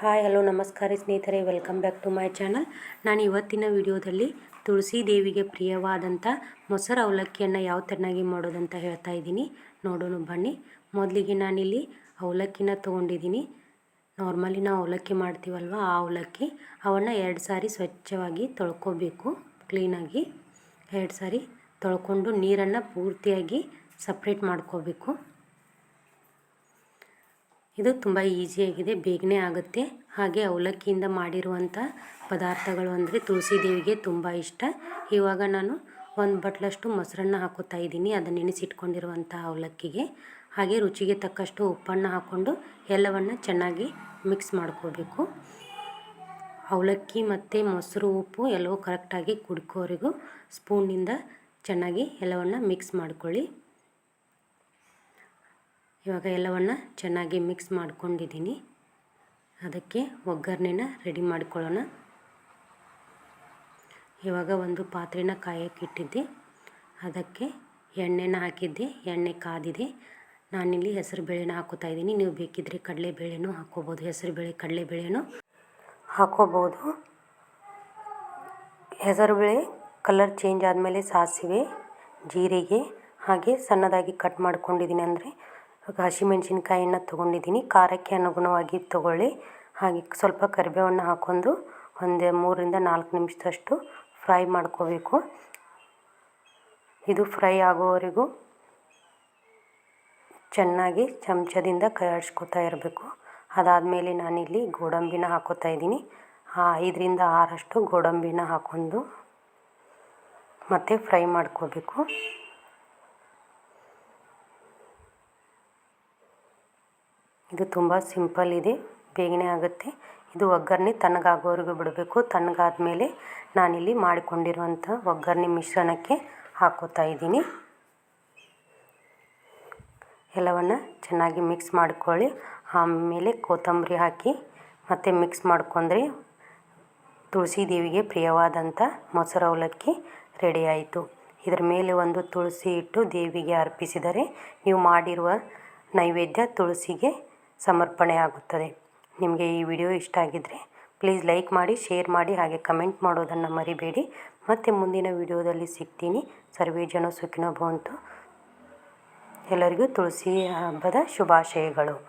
Hi, hello, ನಮಸ್ಕಾರ ಸ್ನೇಹಿತರೆ, welcome back to my channel. ನಾನು ಇವತ್ತಿನ ವಿಡಿಯೋದಲ್ಲಿ ತುಳಸಿ ದೇವಿಗೆ ಪ್ರಿಯವಾದಂಥ ಮೊಸರು ಅವಲಕ್ಕಿಯನ್ನು ಯಾವ ಥರನಾಗಿ ಮಾಡೋದಂತ ಹೇಳ್ತಾ ಇದ್ದೀನಿ. ನೋಡೋಣ, ಬನ್ನಿ. ಮೊದಲಿಗೆ ನಾನಿಲ್ಲಿ ಅವಲಕ್ಕಿನ ತೊಗೊಂಡಿದ್ದೀನಿ. ನಾರ್ಮಲಿ ನಾವು ಅವಲಕ್ಕಿ ಮಾಡ್ತೀವಲ್ವ, ಆ ಅವಲಕ್ಕಿ ಅವನ್ನು ಎರಡು ಸಾರಿ ಸ್ವಚ್ಛವಾಗಿ ತೊಳ್ಕೊಬೇಕು ಕ್ಲೀನಾಗಿ ಎರಡು ಸಾರಿ ತೊಳ್ಕೊಂಡು ನೀರನ್ನು ಪೂರ್ತಿಯಾಗಿ ಸಪ್ರೇಟ್ ಮಾಡ್ಕೋಬೇಕು. ಇದು ತುಂಬ ಈಸಿಯಾಗಿದೆ ಬೇಗನೆ ಆಗುತ್ತೆ. ಹಾಗೆ ಅವಲಕ್ಕಿಯಿಂದ ಮಾಡಿರುವಂಥ ಪದಾರ್ಥಗಳು ಅಂದರೆ ತುಳಸಿ ದೇವಿಗೆ ತುಂಬ ಇಷ್ಟ. ಇವಾಗ ನಾನು ಒಂದು ಬಟ್ಲಷ್ಟು ಮೊಸರನ್ನ ಹಾಕೋತಾ ಇದ್ದೀನಿ, ಅದನ್ನು ನೆನೆಸಿಟ್ಕೊಂಡಿರುವಂಥ ಅವಲಕ್ಕಿಗೆ. ಹಾಗೆ ರುಚಿಗೆ ತಕ್ಕಷ್ಟು ಉಪ್ಪನ್ನು ಹಾಕ್ಕೊಂಡು ಎಲ್ಲವನ್ನು ಚೆನ್ನಾಗಿ ಮಿಕ್ಸ್ ಮಾಡ್ಕೋಬೇಕು. ಅವಲಕ್ಕಿ ಮತ್ತು ಮೊಸರು, ಉಪ್ಪು ಎಲ್ಲವೂ ಕರೆಕ್ಟಾಗಿ ಕುಡ್ಕೋವರೆಗೂ ಸ್ಪೂನಿಂದ ಚೆನ್ನಾಗಿ ಎಲ್ಲವನ್ನು ಮಿಕ್ಸ್ ಮಾಡ್ಕೊಳ್ಳಿ. ಇವಾಗ ಎಲ್ಲವನ್ನು ಚೆನ್ನಾಗಿ ಮಿಕ್ಸ್ ಮಾಡ್ಕೊಂಡಿದ್ದೀನಿ. ಅದಕ್ಕೆ ಒಗ್ಗರಣೆನ ರೆಡಿ ಮಾಡಿಕೊಳ್ಳೋಣ. ಇವಾಗ ಒಂದು ಪಾತ್ರೆನ ಕಾಯೋಕ್ಕಿಟ್ಟಿದ್ದೆ ಅದಕ್ಕೆ ಎಣ್ಣೆನ ಹಾಕಿದ್ದೆ. ಎಣ್ಣೆ ಕಾದಿದೆ. ನಾನಿಲ್ಲಿ ಹೆಸರು ಬೇಳೆನ ಹಾಕೋತಾ ಇದ್ದೀನಿ. ನೀವು ಬೇಕಿದ್ದರೆ ಕಡಲೆಬೇಳೆನೂ ಹಾಕೋಬೋದು. ಹೆಸರುಬೇಳೆ, ಕಡಲೆಬೇಳೆನೂ ಹಾಕೋಬೋದು. ಹೆಸರುಬೇಳೆ ಕಲರ್ ಚೇಂಜ್ ಆದಮೇಲೆ ಸಾಸಿವೆ, ಜೀರಿಗೆ ಹಾಗೆ ಸಣ್ಣದಾಗಿ ಕಟ್ ಮಾಡ್ಕೊಂಡಿದ್ದೀನಿ ಅಂದರೆ ಹಸಿಮೆಣ್ಸಿನ್ಕಾಯಿನ ತೊಗೊಂಡಿದ್ದೀನಿ. ಖಾರಕ್ಕೆ ಅನುಗುಣವಾಗಿ ತೊಗೊಳ್ಳಿ. ಹಾಗೆ ಸ್ವಲ್ಪ ಕರಿಬೇವನ್ನು ಹಾಕ್ಕೊಂಡು ಒಂದು ಮೂರರಿಂದ ನಾಲ್ಕು ನಿಮಿಷದಷ್ಟು ಫ್ರೈ ಮಾಡ್ಕೋಬೇಕು. ಇದು ಫ್ರೈ ಆಗೋವರೆಗೂ ಚೆನ್ನಾಗಿ ಚಮಚದಿಂದ ಕೈಯಾಡಿಸ್ಕೋತಾ ಇರಬೇಕು. ಅದಾದಮೇಲೆ ನಾನಿಲ್ಲಿ ಗೋಡಂಬಿನ ಹಾಕೋತಾ ಇದ್ದೀನಿ. ಆ ಐದರಿಂದ ಆರಷ್ಟು ಗೋಡಂಬಿನ ಹಾಕ್ಕೊಂಡು ಮತ್ತೆ ಫ್ರೈ ಮಾಡ್ಕೋಬೇಕು. ಇದು ತುಂಬ ಸಿಂಪಲ್ ಇದೆ, ಬೇಗನೆ ಆಗುತ್ತೆ. ಇದು ಒಗ್ಗರಣೆ ತಣ್ಣಗಾಗೋವರೆಗೂ ಬಿಡಬೇಕು. ತಣ್ಣಗಾದ್ಮೇಲೆ ನಾನಿಲ್ಲಿ ಮಾಡಿಕೊಂಡಿರುವಂಥ ಒಗ್ಗರಣೆ ಮಿಶ್ರಣಕ್ಕೆ ಹಾಕೋತಾ ಇದ್ದೀನಿ. ಎಲ್ಲವನ್ನು ಚೆನ್ನಾಗಿ ಮಿಕ್ಸ್ ಮಾಡಿಕೊಳ್ಳಿ. ಆಮೇಲೆ ಕೊತ್ತಂಬರಿ ಹಾಕಿ ಮತ್ತು ಮಿಕ್ಸ್ ಮಾಡ್ಕೊಂಡ್ರೆ ತುಳಸಿ ದೇವಿಗೆ ಪ್ರಿಯವಾದಂಥ ಮೊಸರು ಅವಲಕ್ಕಿ ರೆಡಿ ಆಯಿತು. ಇದರ ಮೇಲೆ ಒಂದು ತುಳಸಿ ಇಟ್ಟು ದೇವಿಗೆ ಅರ್ಪಿಸಿದರೆ ನೀವು ಮಾಡಿರುವ ನೈವೇದ್ಯ ತುಳಸಿಗೆ ಸಮರ್ಪಣೆ ಆಗುತ್ತದೆ. ನಿಮಗೆ ಈ ವಿಡಿಯೋ ಇಷ್ಟ ಆಗಿದ್ದರೆ ಪ್ಲೀಸ್ ಲೈಕ್ ಮಾಡಿ ಶೇರ್ ಮಾಡಿ, ಹಾಗೆ ಕಮೆಂಟ್ ಮಾಡೋದನ್ನು ಮರಿಬೇಡಿ. ಮತ್ತು ಮುಂದಿನ ವಿಡಿಯೋದಲ್ಲಿ ಸಿಗ್ತೀನಿ. ಸರ್ವೇ ಜನ ಸುಖಿನೋ ಭವಂತು. ಎಲ್ಲರಿಗೂ ತುಳಸಿ ಹಬ್ಬದ ಶುಭಾಶಯಗಳು.